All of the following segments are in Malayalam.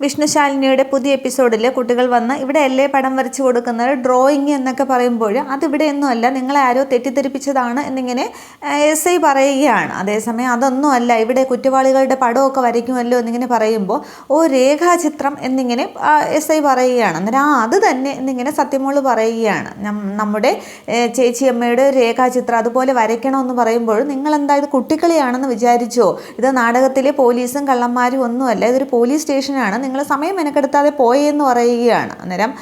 വിഷ്ണുശാലിനിയുടെ പുതിയ എപ്പിസോഡിൽ കുട്ടികൾ വന്ന് ഇവിടെ അല്ലേ പടം വരച്ചു കൊടുക്കുന്നത്? ഡ്രോയിങ് എന്നൊക്കെ പറയുമ്പോൾ അതിവിടെയൊന്നും അല്ല. നിങ്ങളെ ആരോ തെറ്റിദ്ധരിപ്പിച്ചതാണ് എന്നിങ്ങനെ എസ് ഐ പറയുകയാണ്. അതേസമയം അതൊന്നും അല്ല. ഇവിടെ കുറ്റവാളികളുടെ പടമൊക്കെ വരയ്ക്കുമല്ലോ എന്നിങ്ങനെ പറയുമ്പോൾ ഓ രേഖാചിത്രം എന്നിങ്ങനെ എസ് ഐ പറയുകയാണ്. അന്നേരം ആ അത് തന്നെ എന്നിങ്ങനെ സത്യമോൾ പറയുകയാണ്. നമ്മുടെ ചേച്ചിയമ്മയുടെ രേഖാചിത്രം അതുപോലെ വരയ്ക്കണമെന്ന് പറയുമ്പോൾ നിങ്ങളെന്താ ഇത് കുട്ടിക്കളിയാണെന്ന് വിചാരിച്ചോ? ഇത് നാടകത്തിലെ പോലീസും കള്ളന്മാരും ഒന്നുമല്ല. ഇതൊരു പോലീസ് സ്റ്റേഷനാണ്. നിങ്ങൾ സമയം മെനക്കെടുത്താതെ പോയെന്ന് പറയുകയാണ്. അന്നേരം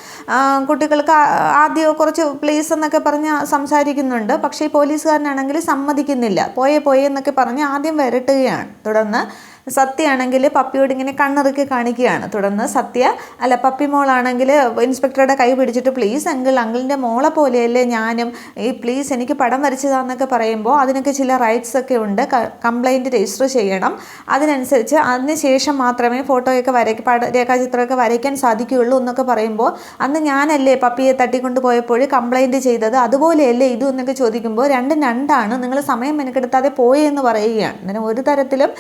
കുട്ടികൾക്ക് ആദ്യം കുറച്ച് പ്ലീസ് എന്നൊക്കെ പറഞ്ഞ് സംസാരിക്കുന്നുണ്ട്. പക്ഷേ പോലീസുകാരനാണെങ്കിൽ സമ്മതിക്കുന്നില്ല. പോയേ പോയേ എന്നൊക്കെ പറഞ്ഞ് ആദ്യം വരട്ടുകയാണ്. തുടർന്ന് സത്യയാണെങ്കിൽ പപ്പിയോട് ഇങ്ങനെ കണ്ണിറുക്കി കാണിക്കുകയാണ്. തുടർന്ന് സത്യ അല്ല പപ്പി മോളാണെങ്കിൽ ഇൻസ്പെക്ടറുടെ കൈ പിടിച്ചിട്ട് പ്ലീസ് അങ്കിൾ അങ്കിളിന്റെ മോളെ പോലെയല്ലേ ഞാനും? ഈ പ്ലീസ് എനിക്ക് പടം വരച്ചതാന്നൊക്കെ പറയുമ്പോൾ അതിനൊക്കെ ചില റൈറ്റ്സ് ഒക്കെ ഉണ്ട്. കംപ്ലൈന്റ് രജിസ്റ്റർ ചെയ്യണം. അതിനനുസരിച്ച് അതിന് ശേഷം മാത്രമേ ഫോട്ടോയൊക്കെ വരയ്ക്ക പട രേഖാചിത്രമൊക്കെ വരയ്ക്കാൻ സാധിക്കുകയുള്ളൂ എന്നൊക്കെ പറയുമ്പോൾ അന്ന് ഞാനല്ലേ പപ്പിയെ തട്ടിക്കൊണ്ട് പോയപ്പോൾ കംപ്ലൈന്റ് ചെയ്തത്? അതുപോലെയല്ലേ ഇതും? എന്നൊക്കെ ചോദിക്കുമ്പോൾ രണ്ടും രണ്ടാണ്. നിങ്ങൾ സമയം മെനക്കെടുത്താതെ പോയെന്ന് പറയുകയാണ്. അങ്ങനെ ഒരു തരത്തിലും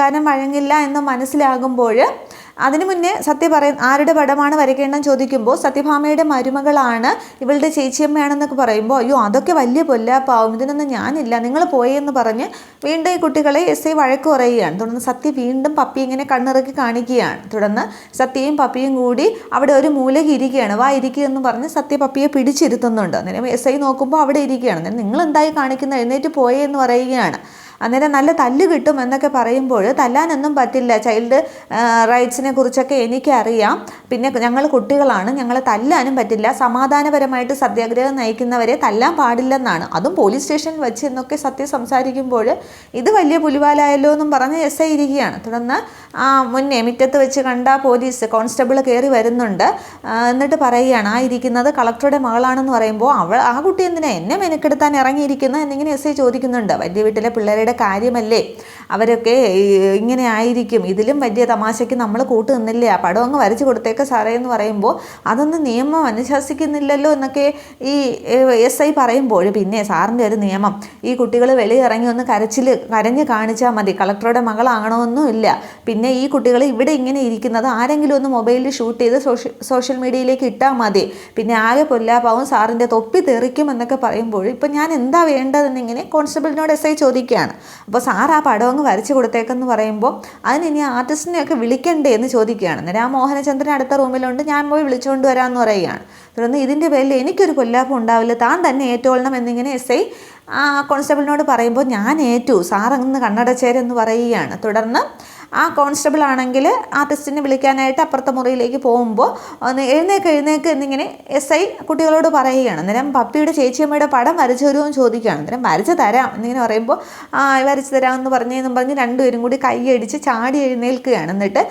പോലീസുകാരൻ വഴങ്ങില്ല എന്ന് മനസ്സിലാകുമ്പോൾ അതിനു മുന്നേ സത്യ പറയും ആരുടെ പടമാണ് വരയ്ക്കേണ്ടതെന്ന് ചോദിക്കുമ്പോൾ സത്യഭാമയുടെ മരുമകളാണ് ഇവളുടെ ചേച്ചിയമ്മയാണെന്നൊക്കെ പറയുമ്പോൾ അയ്യോ അതൊക്കെ വലിയ പൊല്ലാപ്പാവും. ഇതിനൊന്നും ഞാനില്ല. നിങ്ങൾ പോയി എന്ന് പറഞ്ഞ് വീണ്ടും ഈ കുട്ടികളെ എസ് ഐ വഴക്ക് പറയുകയാണ്. തുടർന്ന് സത്യ വീണ്ടും പപ്പി ഇങ്ങനെ കണ്ണിറക്കി കാണിക്കുകയാണ്. തുടർന്ന് സത്യയും പപ്പിയും കൂടി അവിടെ ഒരു മൂലയ്ക്ക് ഇരിക്കുകയാണ്. വാ ഇരിക്കുക എന്ന് പറഞ്ഞ് സത്യ പപ്പിയെ പിടിച്ചിരുത്തുന്നുണ്ട്. അന്നേരം എസ് ഐ നോക്കുമ്പോൾ അവിടെ ഇരിക്കുകയാണ്. നിങ്ങൾ എന്തായി കാണിക്കുന്നത് എഴുന്നേറ്റ് പോയേ എന്ന് പറയുകയാണ്. അന്നേരം നല്ല തല്ല് കിട്ടും എന്നൊക്കെ പറയുമ്പോൾ തല്ലാനൊന്നും പറ്റില്ല. ചൈൽഡ് റൈറ്റ്സിനെ കുറിച്ചൊക്കെ എനിക്കറിയാം. പിന്നെ ഞങ്ങൾ കുട്ടികളാണ്. ഞങ്ങളെ തല്ലാനും പറ്റില്ല. സമാധാനപരമായിട്ട് സത്യാഗ്രഹം നയിക്കുന്നവരെ തല്ലാൻ പാടില്ലെന്നാണ്. അതും പോലീസ് സ്റ്റേഷനിൽ വെച്ച് എന്നൊക്കെ സത്യം സംസാരിക്കുമ്പോൾ ഇത് വലിയ പുലിവാലായല്ലോ എന്നും പറഞ്ഞ് എസ് ഐ ഇരിക്കുകയാണ്. തുടർന്ന് മുന്നേ മുറ്റത്ത് വെച്ച് കണ്ട പോലീസ് കോൺസ്റ്റബിൾ കയറി വരുന്നുണ്ട്. എന്നിട്ട് പറയുകയാണ് ആ ഇരിക്കുന്നത് കളക്ടറുടെ മകളാണെന്ന് പറയുമ്പോൾ അവൾ ആ കുട്ടി എന്തിനാ എന്നെ മെനക്കെടുത്താൻ ഇറങ്ങിയിരിക്കുന്നു? എന്നിങ്ങനെ എസ് ഐ ചോദിക്കുന്നുണ്ട്. വലിയ വീട്ടിലെ പിള്ളേരുടെ കാര്യമല്ലേ? അവരൊക്കെ ഇങ്ങനെ ആയിരിക്കും. ഇതിലും വലിയ തമാശയ്ക്ക് നമ്മൾ കൂട്ട് നിന്നില്ലേ? ആ പടം അങ്ങ് വരച്ച് കൊടുത്തേക്ക സാറേ എന്ന് പറയുമ്പോൾ അതൊന്നും നിയമം അനുശാസിക്കുന്നില്ലല്ലോ എന്നൊക്കെ ഈ എസ് ഐ പറയുമ്പോൾ. പിന്നെ സാറിന്റെ ഒരു നിയമം ഈ കുട്ടികൾ വെളിയിറങ്ങി ഒന്ന് കരച്ചിൽ കരഞ്ഞ് കാണിച്ചാൽ മതി. കളക്ടറുടെ മകളാകണമെന്നും ഇല്ല. പിന്നെ ഈ കുട്ടികൾ ഇവിടെ ഇങ്ങനെ ഇരിക്കുന്നത് ആരെങ്കിലും ഒന്ന് മൊബൈലിൽ ഷൂട്ട് ചെയ്ത് സോഷ്യൽ സോഷ്യൽ മീഡിയയിലേക്ക് ഇട്ടാൽ മതി. പിന്നെ ആകെ പൊല്ലാപ്പാവും സാറിന്റെ തൊപ്പി തെറിക്കും എന്നൊക്കെ പറയുമ്പോൾ ഇപ്പം ഞാൻ എന്താ വേണ്ടതെന്നിങ്ങനെ കോൺസ്റ്റബിളിനോട് എസ് ഐ ചോദിക്കുകയാണ്. അപ്പോൾ സാർ ആ പടം അങ്ങ് വരച്ച് കൊടുത്തേക്കെന്ന് പറയുമ്പോൾ അതിന് ഇനി ആർട്ടിസ്റ്റിനെയൊക്കെ വിളിക്കണ്ടേ എന്ന് ചോദിക്കുകയാണ്. അന്നേരം ആ മോഹനചന്ദ്രൻ അടുത്ത റൂമിലുണ്ട് ഞാൻ പോയി വിളിച്ചുകൊണ്ട് വരാമെന്ന് പറയുകയാണ്. തുടർന്ന് ഇതിന്റെ പേരിൽ എനിക്കൊരു കൊല്ലാപ്പം ഉണ്ടാവില്ല താൻ തന്നെ ഏറ്റോളണം എന്നിങ്ങനെ എസ് ഐ ആ കോൺസ്റ്റബിളിനോട് പറയുമ്പോൾ ഞാൻ ഏറ്റു സാറങ്ങ് കണ്ണടച്ചേരെന്ന് പറയുകയാണ്. തുടർന്ന് ആ കോൺസ്റ്റബിൾ ആണെങ്കിൽ ആർട്ടിസ്റ്റിനെ വിളിക്കാനായിട്ട് അപ്പുറത്തെ മുറിയിലേക്ക് പോകുമ്പോൾ ഒന്ന് എഴുന്നേക്ക് എഴുന്നേക്ക് എന്നിങ്ങനെ എസ് ഐ കുട്ടികളോട് പറയുകയാണ്. അന്നേരം പപ്പിയുടെ ചേച്ചിയമ്മയുടെ പടം വരച്ചു തരുമെന്ന് ചോദിക്കുകയാണ്. അന്നേരം വരച്ചു തരാം എന്നിങ്ങനെ പറയുമ്പോൾ ആ വരച്ചു തരാമെന്ന് പറഞ്ഞെന്ന് പറഞ്ഞ് രണ്ടുപേരും കൂടി കൈയടിച്ച് ചാടി എഴുന്നേൽക്കുകയാണ്. എന്നിട്ട്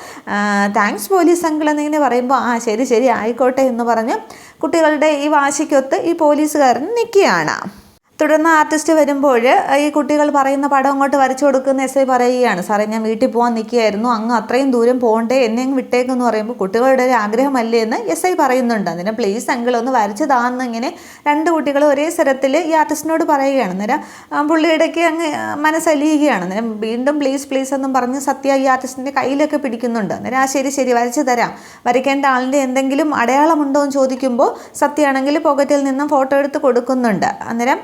താങ്ക്സ് പോലീസ് അങ്കിൾ എന്നിങ്ങനെ പറയുമ്പോൾ ആ ശരി ശരി ആയിക്കോട്ടെ എന്ന് പറഞ്ഞ് കുട്ടികളുടെ ഈ വാശിക്കൊത്ത് ഈ പോലീസുകാരൻ നിൽക്കുകയാണ്. തുടർന്ന് ആർട്ടിസ്റ്റ് വരുമ്പോൾ ഈ കുട്ടികൾ പറയുന്ന പടം അങ്ങോട്ട് വരച്ചു കൊടുക്കുന്ന എസ് ഐ പറയുകയാണ്. സാറേ ഞാൻ വീട്ടിൽ പോകാൻ നിൽക്കുകയായിരുന്നു. അങ്ങ് അത്രയും ദൂരം പോകണ്ടേ? എന്നെ അങ്ങ് വിട്ടേക്കെന്ന് പറയുമ്പോൾ കുട്ടികളുടെ ഒരു ആഗ്രഹമല്ലേ എന്ന് എസ് ഐ പറയുന്നുണ്ട്. അതിനെ പ്ലീസ് അങ്കിൾ ഒന്ന് വരച്ചു താന്ന് ഇങ്ങനെ രണ്ട് കുട്ടികൾ ഒരേ സ്ഥലത്തിൽ ഈ ആർട്ടിസ്റ്റിനോട് പറയുകയാണ്. അന്നേരം പുള്ളിയിടയ്ക്ക് അങ്ങ് മനസ്സലിയുകയാണ്. അന്നേരം വീണ്ടും പ്ലീസ് പ്ലീസ് എന്നും പറഞ്ഞ് സത്യ ഈ ആർട്ടിസ്റ്റിന്റെ കയ്യിലൊക്കെ പിടിക്കുന്നുണ്ട്. അന്നേരം ആ ശരി ശരി വരച്ചു തരാം. വരയ്ക്കേണ്ട ആളിന്റെ എന്തെങ്കിലും അടയാളമുണ്ടോ? എന്ന് ചോദിക്കുമ്പോൾ സത്യയാണെങ്കിൽ പോക്കറ്റിൽ നിന്നും ഫോട്ടോ എടുത്ത് കൊടുക്കുന്നുണ്ട്. അന്നേരം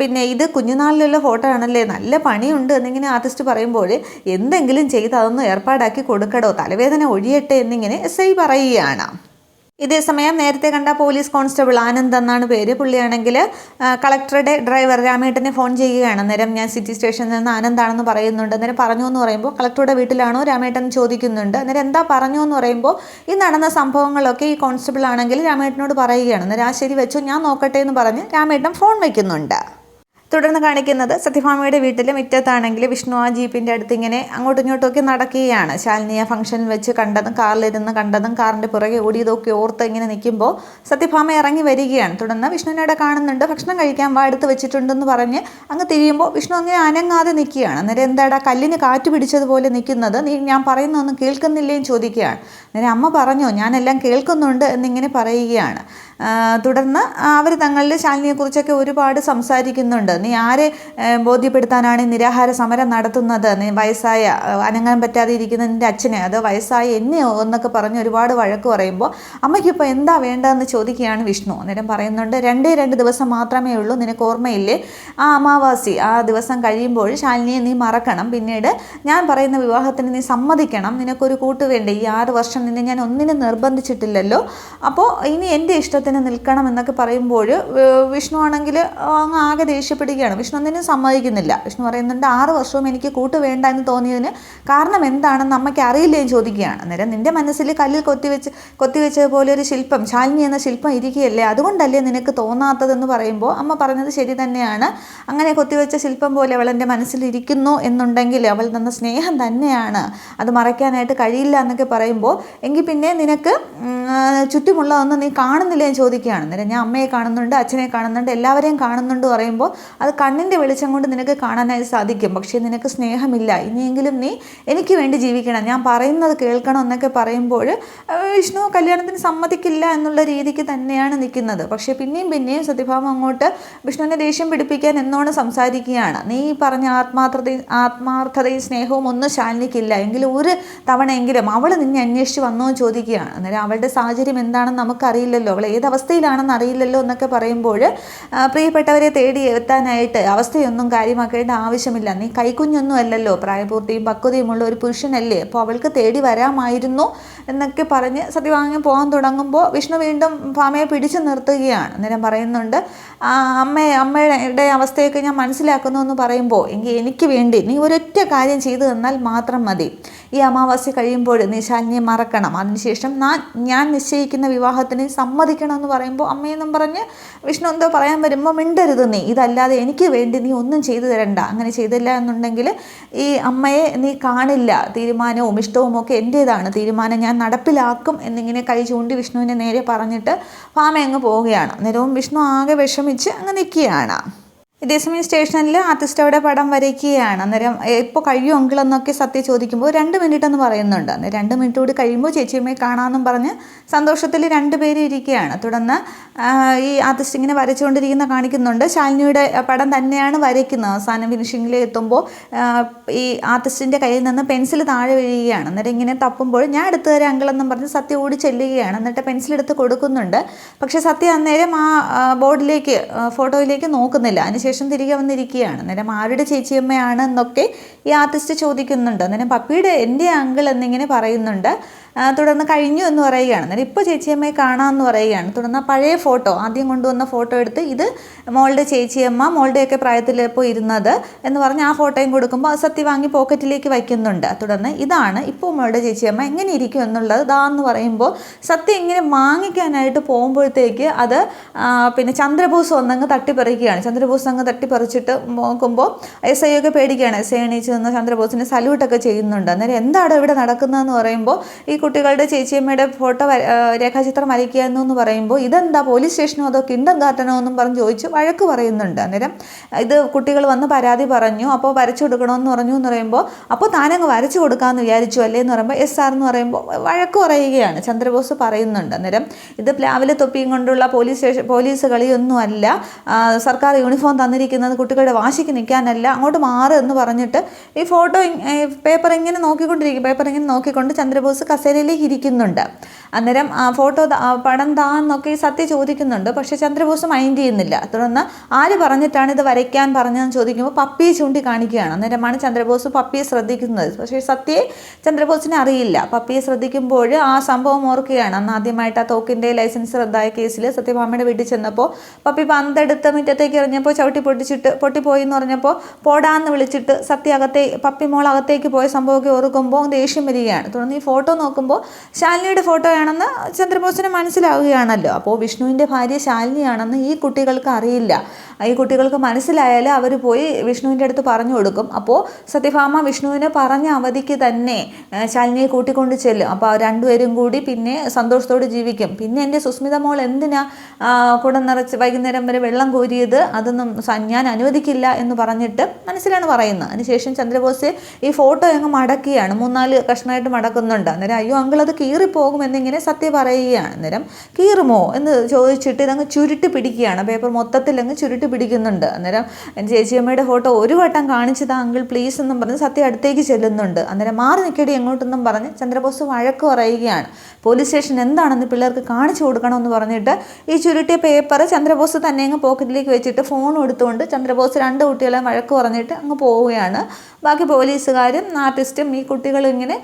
പിന്നെ ഇത് കുഞ്ഞുനാളിലുള്ള ഫോട്ടോ ആണല്ലേ നല്ല പണിയുണ്ട് എന്നിങ്ങനെ ആർട്ടിസ്റ്റ് പറയുമ്പോൾ എന്തെങ്കിലും ചെയ്ത് അതൊന്ന് ഏർപ്പാടാക്കി കൊടുക്കടോ തലവേദന ഒഴിയട്ടെ എന്നിങ്ങനെ എസ് ഐ പറയുകയാണ്. ഇതേ സമയം നേരത്തെ കണ്ട പോലീസ് കോൺസ്റ്റബിൾ ആനന്ദ് എന്നാണ് പേര്. പുള്ളിയാണെങ്കിൽ കളക്ടറുടെ ഡ്രൈവർ രാമേട്ടനെ ഫോൺ ചെയ്യുകയാണ്. അന്നേരം ഞാൻ സിറ്റി സ്റ്റേഷനിൽ നിന്ന് ആനന്ദാണെന്ന് പറയുന്നുണ്ട്. അന്നേരം പറഞ്ഞു എന്ന് പറയുമ്പോൾ കളക്ടറുടെ വീട്ടിലാണോ രാമേട്ടൻ ചോദിക്കുന്നുണ്ട്. അന്നേരം എന്താ പറഞ്ഞു എന്ന് പറയുമ്പോൾ ഈ നടന്ന സംഭവങ്ങളൊക്കെ ഈ കോൺസ്റ്റബിൾ ആണെങ്കിൽ രാമേട്ടനോട് പറയുകയാണ്. അന്നേരം ആ ശരി വെച്ചു ഞാൻ നോക്കട്ടെ എന്ന് പറഞ്ഞ് രാമേട്ടൻ ഫോൺ വയ്ക്കുന്നുണ്ട് തുടർന്ന് കാണിക്കുന്നത് സത്യഭാമയുടെ വീട്ടിലെ മുറ്റത്താണെങ്കിൽ വിഷ്ണു ആ ജീപ്പിന്റെ അടുത്ത് ഇങ്ങനെ അങ്ങോട്ടും ഇങ്ങോട്ടും ഒക്കെ നടക്കുകയാണ്. ശാലിനിയ ഫംഗ്ഷൻ വെച്ച് കണ്ടതും കാറിലിരുന്ന് കണ്ടതും കാറിന്റെ പുറകെ ഓടിയതൊക്കെ ഓർത്ത് ഇങ്ങനെ നിൽക്കുമ്പോൾ സത്യഭാമ ഇറങ്ങി വരികയാണ്. തുടർന്ന് വിഷ്ണുവിനെ കാണുന്നുണ്ട്. ഭക്ഷണം കഴിക്കാൻ വാ എടുത്ത് വെച്ചിട്ടുണ്ടെന്ന് പറഞ്ഞ് അങ്ങ് തിരിയുമ്പോൾ വിഷ്ണു അങ്ങനെ അനങ്ങാതെ നിൽക്കുകയാണ്. അന്നേരം എന്താടാ കല്ലിന് കാറ്റ് പിടിച്ചതുപോലെ നിൽക്കുന്നത്? നീ ഞാൻ പറയുന്നൊന്നും കേൾക്കുന്നില്ലേന്ന് ചോദിക്കുകയാണ്. അന്നേരം അമ്മ പറഞ്ഞോ ഞാനെല്ലാം കേൾക്കുന്നുണ്ട് എന്നിങ്ങനെ പറയുകയാണ്. തുടർന്ന് അവർ തങ്ങളിൽ ശാലിനിയെക്കുറിച്ചൊക്കെ ഒരുപാട് സംസാരിക്കുന്നുണ്ട്. നീ ആരെ ബോധ്യപ്പെടുത്താനാണ് നിരാഹാര സമരം നടത്തുന്നത്? നീ വയസ്സായ അനങ്ങാൻ പറ്റാതെ ഇരിക്കുന്ന നിന്റെ അച്ഛനെ അതോ വയസ്സായ എന്നെയോ എന്നൊക്കെ പറഞ്ഞ് ഒരുപാട് വഴക്ക് പറയുമ്പോൾ അമ്മയ്ക്കിപ്പോൾ എന്താ വേണ്ടതെന്ന് ചോദിക്കുകയാണ് വിഷ്ണു. അന്നേരം പറയുന്നുണ്ട് രണ്ടേ രണ്ട് ദിവസം മാത്രമേ ഉള്ളൂ നിനക്ക് ഓർമ്മയില്ലേ? ആ അമാവാസി ആ ദിവസം കഴിയുമ്പോൾ ശാലിനിയെ നീ മറക്കണം. പിന്നീട് ഞാൻ പറയുന്ന വിവാഹത്തിന് നീ സമ്മതിക്കണം. നിനക്കൊരു കൂട്ട് വേണ്ടേ? ഈ ആറ് വർഷം നിന്നെ ഞാൻ ഒന്നിനും നിർബന്ധിച്ചിട്ടില്ലല്ലോ. അപ്പോൾ ഇനി എന്റെ ഇഷ്ടത്തിന് നിൽക്കണം എന്നൊക്കെ പറയുമ്പോൾ വിഷ്ണു ആണെങ്കിൽ അങ്ങ് ആകെ ദേഷ്യപ്പെടുകയാണ് വിഷ്ണു ഒന്നിനും സമ്മതിക്കുന്നില്ല. വിഷ്ണു പറയുന്നുണ്ട് ആറ് വർഷവും എനിക്ക് കൂട്ട് വേണ്ട എന്ന് തോന്നിയതിന് കാരണം എന്താണെന്ന് അമ്മയ്ക്ക് അറിയില്ലേ എന്ന് ചോദിക്കുകയാണ്. അന്നേരം നിന്റെ മനസ്സിൽ കല്ലിൽ കൊത്തിവെച്ച് പോലെ ഒരു ശില്പം ശാലിനി എന്ന ശില്പം ഇരിക്കുകയല്ലേ? അതുകൊണ്ടല്ലേ നിനക്ക് തോന്നാത്തതെന്ന് പറയുമ്പോൾ അമ്മ പറഞ്ഞത് ശരി തന്നെയാണ്. അങ്ങനെ കൊത്തിവെച്ച ശില്പം പോലെ അവൾ എന്റെ മനസ്സിലിരിക്കുന്നു എന്നുണ്ടെങ്കിൽ അവൾ തന്ന സ്നേഹം തന്നെയാണ്. അത് മറയ്ക്കാനായിട്ട് കഴിയില്ല എന്നൊക്കെ പറയുമ്പോൾ എങ്കിൽ പിന്നെ നിനക്ക് ചുറ്റുമുള്ളതൊന്നും നീ കാണുന്നില്ല? എന്ന് ചോദിക്കുകയാണ്. അന്നേരം ഞാൻ അമ്മയെ കാണുന്നുണ്ട് അച്ഛനെ കാണുന്നുണ്ട് എല്ലാവരെയും കാണുന്നുണ്ട് പറയുമ്പോൾ അത് കണ്ണിന്റെ വെളിച്ചം കൊണ്ട് നിനക്ക് കാണാനായി സാധിക്കും. പക്ഷേ നിനക്ക് സ്നേഹമില്ല. ഇനിയെങ്കിലും നീ എനിക്ക് വേണ്ടി ജീവിക്കണം. ഞാൻ പറയുന്നത് കേൾക്കണം എന്നൊക്കെ പറയുമ്പോൾ വിഷ്ണു കല്യാണത്തിന് സമ്മതിക്കില്ല എന്നുള്ള രീതിക്ക് തന്നെയാണ് നിൽക്കുന്നത്. പക്ഷേ പിന്നെയും പിന്നെയും സത്യഭാമ അങ്ങോട്ട് വിഷ്ണുവിനെ ദേഷ്യം പിടിപ്പിക്കാൻ എന്നോണം സംസാരിക്കുകയാണ്. നീ പറഞ്ഞ ആത്മാർത്ഥതയും ആത്മാർത്ഥതയും സ്നേഹവും ഒന്നും ശാലിനിക്കില്ല. എങ്കിലും ഒരു തവണയെങ്കിലും അവൾ നിന്നെ അന്വേഷിച്ച് വന്നോ ചോദിക്കുകയാണ്. അന്നേരം അവളുടെ സാഹചര്യം എന്താണെന്ന് നമുക്കറിയില്ലല്ലോ. അവൾ ഏത് അവസ്ഥയിലാണെന്ന് അറിയില്ലല്ലോ എന്നൊക്കെ പറയുമ്പോൾ പ്രിയപ്പെട്ടവരെ തേടി എത്താനായിട്ട് അവസ്ഥയൊന്നും കാര്യമാക്കേണ്ട ആവശ്യമില്ല. നീ കൈക്കുഞ്ഞൊന്നും അല്ലല്ലോ പ്രായപൂർത്തിയും പക്വതയുമുള്ള ഒരു പുരുഷനല്ലേ. അപ്പോൾ അവൾക്ക് തേടി വരാമായിരുന്നു എന്നൊക്കെ പറഞ്ഞ് സത്യവാങ്ങി പോകാൻ തുടങ്ങുമ്പോൾ വിഷ്ണു വീണ്ടും ഭാമയെ പിടിച്ചു നിർത്തുകയാണ്. അന്നേരം പറയുന്നുണ്ട് "ആ, അമ്മയെ അമ്മയുടെ അവസ്ഥയൊക്കെ ഞാൻ മനസ്സിലാക്കുന്നു എന്ന് പറയുമ്പോൾ എങ്കിൽ എനിക്ക് വേണ്ടി നീ ഒരൊറ്റ കാര്യം ചെയ്തു തന്നാൽ മാത്രം മതി. ഈ അമാവാസ്യ കഴിയുമ്പോൾ നീ ശാലിനിയെ മറക്കണം. അതിനുശേഷം ഞാൻ നിശ്ചയിക്കുന്ന വിവാഹത്തിന് സമ്മതിക്കണം എന്ന് പറയുമ്പോൾ അമ്മയെന്നും പറഞ്ഞ് വിഷ്ണു എന്തോ പറയാൻ വരുമ്പോൾ മിണ്ടരുത് നീ. ഇതല്ലാതെ എനിക്ക് വേണ്ടി നീ ഒന്നും ചെയ്തു തരണ്ട അങ്ങനെ ചെയ്തില്ല എന്നുണ്ടെങ്കിൽ ഈ അമ്മയെ നീ കാണില്ല. തീരുമാനവും ഇഷ്ടവും ഒക്കെ എന്റേതാണ് തീരുമാനം ഞാൻ നടപ്പിലാക്കും എന്നിങ്ങനെ കൈ ചൂണ്ടി വിഷ്ണുവിനെ നേരെ പറഞ്ഞിട്ട് പാമയങ്ങ് പോവുകയാണ്. അന്നേരവും വിഷ്ണു ആകെ വിഷമിച്ച് അങ്ങ് നിൽക്കുകയാണ്. ഇതേസമയം സ്റ്റേഷനിൽ ആർട്ടിസ്റ്റ് അവിടെ പടം വരയ്ക്കുകയാണ്? അന്നേരം ഇപ്പോൾ കഴിയുമെങ്കിൽ എന്നൊക്കെ സത്യം ചോദിക്കുമ്പോൾ രണ്ട് മിനിറ്റ് എന്ന് പറയുന്നുണ്ട്. അന്നേരം രണ്ട് മിനിറ്റ് കൂടി കഴിയുമ്പോൾ ചേച്ചിയമ്മയെ കാണാമെന്നും പറഞ്ഞ് സന്തോഷത്തിൽ രണ്ട് പേര് ഇരിക്കുകയാണ്. തുടർന്ന് ഈ ആർട്ടിസ്റ്റ് ഇങ്ങനെ വരച്ചുകൊണ്ടിരിക്കുന്ന കാണിക്കുന്നുണ്ട്. ശാലിനിയുടെ പടം തന്നെയാണ് വരയ്ക്കുന്നത്. അവസാനം ഫിനിഷിങ്ങിൽ എത്തുമ്പോൾ ഈ ആർട്ടിസ്റ്റിന്റെ കയ്യിൽ നിന്ന് പെൻസിൽ താഴെ വീഴുകയാണ്. അന്നേരം ഇങ്ങനെ തപ്പുമ്പോൾ ഞാൻ എടുത്തു തരാം അങ്കിൾ എന്നും പറഞ്ഞ് സത്യ ഓടി ചെല്ലുകയാണ്. എന്നിട്ട് പെൻസിൽ എടുത്ത് കൊടുക്കുന്നുണ്ട്. പക്ഷേ സത്യ അന്നേരം ആ ബോർഡിലേക്ക് ഫോട്ടോയിലേക്ക് നോക്കുന്നില്ല. അതിനുശേഷം തിരികെ വന്നിരിക്കുകയാണ്. അന്നേരം ആരുടെ ചേച്ചിയമ്മയാണ് എന്നൊക്കെ ഈ ആർട്ടിസ്റ്റ് ചോദിക്കുന്നുണ്ട്. അന്നേരം പപ്പിയുടെ എന്റെ അങ്കിൾ എന്നിങ്ങനെ പറയുന്നുണ്ട്. തുടർന്ന് കഴിഞ്ഞു എന്ന് പറയുകയാണ്. അന്നേരം ഇപ്പോൾ ചേച്ചിയമ്മയെ കാണാമെന്ന് പറയുകയാണ്. തുടർന്ന് പഴയ ഫോട്ടോ ആദ്യം കൊണ്ടുവന്ന ഫോട്ടോ എടുത്ത് ഇത് മോളുടെ ചേച്ചിയമ്മ മോളുടെയൊക്കെ പ്രായത്തിൽ ഇപ്പോൾ ഇരുന്നത് എന്ന് പറഞ്ഞ് ആ ഫോട്ടോയും കൊടുക്കുമ്പോൾ സത്യ വാങ്ങി പോക്കറ്റിലേക്ക് വയ്ക്കുന്നുണ്ട്. തുടർന്ന് ഇതാണ് ഇപ്പോൾ മോളുടെ ചേച്ചിയമ്മ എങ്ങനെ ഇരിക്കും എന്നുള്ളത് ദാ എന്ന് പറയുമ്പോൾ സത്യ ഇങ്ങനെ വാങ്ങിക്കാനായിട്ട് പോകുമ്പോഴത്തേക്ക് അത് പിന്നെ ചന്ദ്രബോസ് ഒന്നങ്ങ് തട്ടിപ്പറിക്കുകയാണ്. ചന്ദ്രബോസ് അങ്ങ് തട്ടിപ്പറിച്ചിട്ട് നോക്കുമ്പോൾ എസ് ഐ ഒക്കെ പേടിക്കുകയാണ്. എസ് ഐ എണീച്ച് നിന്ന് ചന്ദ്രബോസിന് സല്യൂട്ടൊക്കെ ചെയ്യുന്നുണ്ട്. അന്നേരം എന്താണ് ഇവിടെ നടക്കുന്നതെന്ന് പറയുമ്പോൾ ഈ കുട്ടികളുടെ ചേച്ചിയമ്മയുടെ ഫോട്ടോ രേഖാചിത്രം വരയ്ക്കുന്നു എന്ന് പറയുമ്പോൾ ഇതെന്താ പോലീസ് സ്റ്റേഷനോ അതോ കിണ്ടം കാട്ടനോ എന്നും പറഞ്ഞ് ചോദിച്ച് വഴക്ക് പറയുന്നുണ്ട്. അന്നേരം ഇത് കുട്ടികൾ വന്ന് പരാതി പറഞ്ഞു. അപ്പോൾ വരച്ചു കൊടുക്കണമെന്ന് പറഞ്ഞു എന്ന് പറയുമ്പോൾ അപ്പോൾ താനങ്ങ് വരച്ചു കൊടുക്കാമെന്ന് വിചാരിച്ചു അല്ലേ എന്ന് പറയുമ്പോൾ എസ് ആർ എന്ന് പറയുമ്പോൾ വഴക്ക് പറയുകയാണ്. ചന്ദ്രബോസ് പറയുന്നുണ്ട്. അന്നേരം ഇത് പ്ലാവിലെ തൊപ്പിയും കൊണ്ടുള്ള പോലീസ് സ്റ്റേഷൻ പോലീസ് കളിയൊന്നും അല്ല സർക്കാർ യൂണിഫോം തന്നിരിക്കുന്നത് കുട്ടികളുടെ വാശിക്ക് നിൽക്കാനല്ല അങ്ങോട്ട് മാറ് എന്ന് പറഞ്ഞിട്ട് ഈ ഫോട്ടോ പേപ്പർ ഇങ്ങനെ നോക്കിക്കൊണ്ടിരിക്കും പേപ്പർ ഇങ്ങനെ നോക്കിക്കൊണ്ട് ചന്ദ്രബോസ് കസേരയിലേക്ക് ഇരിക്കുന്നുണ്ട്. അന്നേരം ആ ഫോട്ടോ പടം താ എന്നൊക്കെ ഈ സത്യ ചോദിക്കുന്നുണ്ട്. പക്ഷേ ചന്ദ്രബോസ് മൈൻഡ് ചെയ്യുന്നില്ല. തുടർന്ന് ആര് പറഞ്ഞിട്ടാണ് ഇത് വരയ്ക്കാൻ പറഞ്ഞതെന്ന് ചോദിക്കുമ്പോൾ പപ്പിയെ ചൂണ്ടിക്കാണിക്കുകയാണ്. അന്നേരമാണ് ചന്ദ്രബോസ് പപ്പിയെ ശ്രദ്ധിക്കുന്നത്. പക്ഷേ സത്യയെ ചന്ദ്രബോസിനെ അറിയില്ല. പപ്പിയെ ശ്രദ്ധിക്കുമ്പോൾ ആ സംഭവം ഓർക്കുകയാണ്. അന്ന് ആദ്യമായിട്ട് ആ തോക്കിന്റെ ലൈസൻസ് റദ്ദായ കേസിൽ സത്യഭാമയുടെ വീട്ടിൽ ചെന്നപ്പോൾ പപ്പി പന്തെടുത്ത് മുറ്റത്തേക്ക് എറിഞ്ഞപ്പോൾ ചവിട്ടി പൊട്ടിച്ചിട്ട് പൊട്ടിപ്പോയി എന്ന് പറഞ്ഞപ്പോൾ പോടാന്ന് വിളിച്ചിട്ട് സത്യ അകത്തേ പപ്പി മോൾ അകത്തേക്ക് പോയ സംഭവമൊക്കെ ഓർക്കുമ്പോൾ ദേഷ്യം വരികയാണ്. തുടർന്ന് ഈ ഫോട്ടോ നോക്കുമ്പോൾ ശാലിനിയുടെ ഫോട്ടോയാണെന്ന് ചന്ദ്രബോസിന് മനസ്സിലാവുകയാണല്ലോ. അപ്പോൾ വിഷ്ണുവിന്റെ ഭാര്യ ശാലിനിയാണെന്ന് ഈ കുട്ടികൾക്ക് അറിയില്ല. ഈ കുട്ടികൾക്ക് മനസ്സിലായാൽ അവർ പോയി വിഷ്ണുവിന്റെ അടുത്ത് പറഞ്ഞു കൊടുക്കും. അപ്പോൾ സത്യഭാമ വിഷ്ണുവിനെ പറഞ്ഞ അവധിക്ക് തന്നെ ശാലിനിയെ കൂട്ടിക്കൊണ്ട് ചെല്ലും. അപ്പോൾ രണ്ടുപേരും കൂടി പിന്നെ സന്തോഷത്തോട് ജീവിക്കും. പിന്നെ എന്റെ സുസ്മിത മോൾ എന്തിനാ കുടം നിറച്ച് വൈകുന്നേരം വരെ വെള്ളം കോരിയത്? അതൊന്നും ഞാൻ അനുവദിക്കില്ല എന്ന് പറഞ്ഞിട്ട് മനസ്സിലാണ് പറയുന്നത്. അതിനുശേഷം ചന്ദ്രബോസ് ഈ ഫോട്ടോ അങ്ങ് മടക്കുകയാണ്. മൂന്നാൽ കഷ്ണമായിട്ട് മടക്കുന്നുണ്ട്. അന്നേരം അയ്യോ അങ്കിൾ അത് കീറിപ്പോകും സത്യ പറയുകയാണ്. അന്നേരം കീറുമോ എന്ന് ചോദിച്ചിട്ട് ഇതങ്ങ് ചുരുട്ടി പിടിക്കുകയാണ്. പേപ്പർ മൊത്തത്തിൽ അങ്ങ് ചുരുട്ടി പിടിക്കുന്നുണ്ട്. അന്നേരം എന്റെ ചേച്ചിയമ്മയുടെ ഫോട്ടോ ഒരു വട്ടം കാണിച്ചതാ അങ്കിൾ പ്ലീസ് എന്നും പറഞ്ഞ് സത്യം അടുത്തേക്ക് ചെല്ലുന്നുണ്ട്. അന്നേരം മാറി നിൽക്കടി എങ്ങോട്ടൊന്നും പറഞ്ഞ് ചന്ദ്രബോസ് വഴക്ക് പറയുകയാണ്. പോലീസ് സ്റ്റേഷൻ എന്താണെന്ന് പിള്ളേർക്ക് കാണിച്ചു കൊടുക്കണമെന്ന് പറഞ്ഞിട്ട് ഈ ചുരുട്ടിയ പേപ്പർ ചന്ദ്രബോസ് തന്നെ അങ്ങ് പോക്കറ്റിലേക്ക് വെച്ചിട്ട് ഫോൺ എടുത്തുകൊണ്ട് ചന്ദ്രബോസ് രണ്ട് കുട്ടികളെ വഴക്ക് പറഞ്ഞിട്ട് അങ്ങ് പോവുകയാണ്. ബാക്കി പോലീസുകാരും ആർട്ടിസ്റ്റും ഈ കുട്ടികളും ഇങ്ങനെ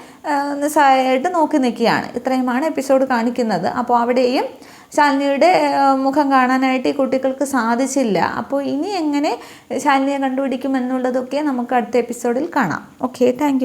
നോക്കി നിൽക്കുകയാണ്. ഇത്രയുമാണ് എപ്പിസോഡ് കാണിക്കുന്നത്. അപ്പോൾ അവിടെയും ശാലിനിയുടെ മുഖം കാണാനായിട്ട് ഈ കുട്ടികൾക്ക് സാധിച്ചില്ല. അപ്പോൾ ഇനി എങ്ങനെ ശാലിനിയെ കണ്ടുപിടിക്കും എന്നുള്ളതൊക്കെ നമുക്ക് അടുത്ത എപ്പിസോഡിൽ കാണാം. Okay thank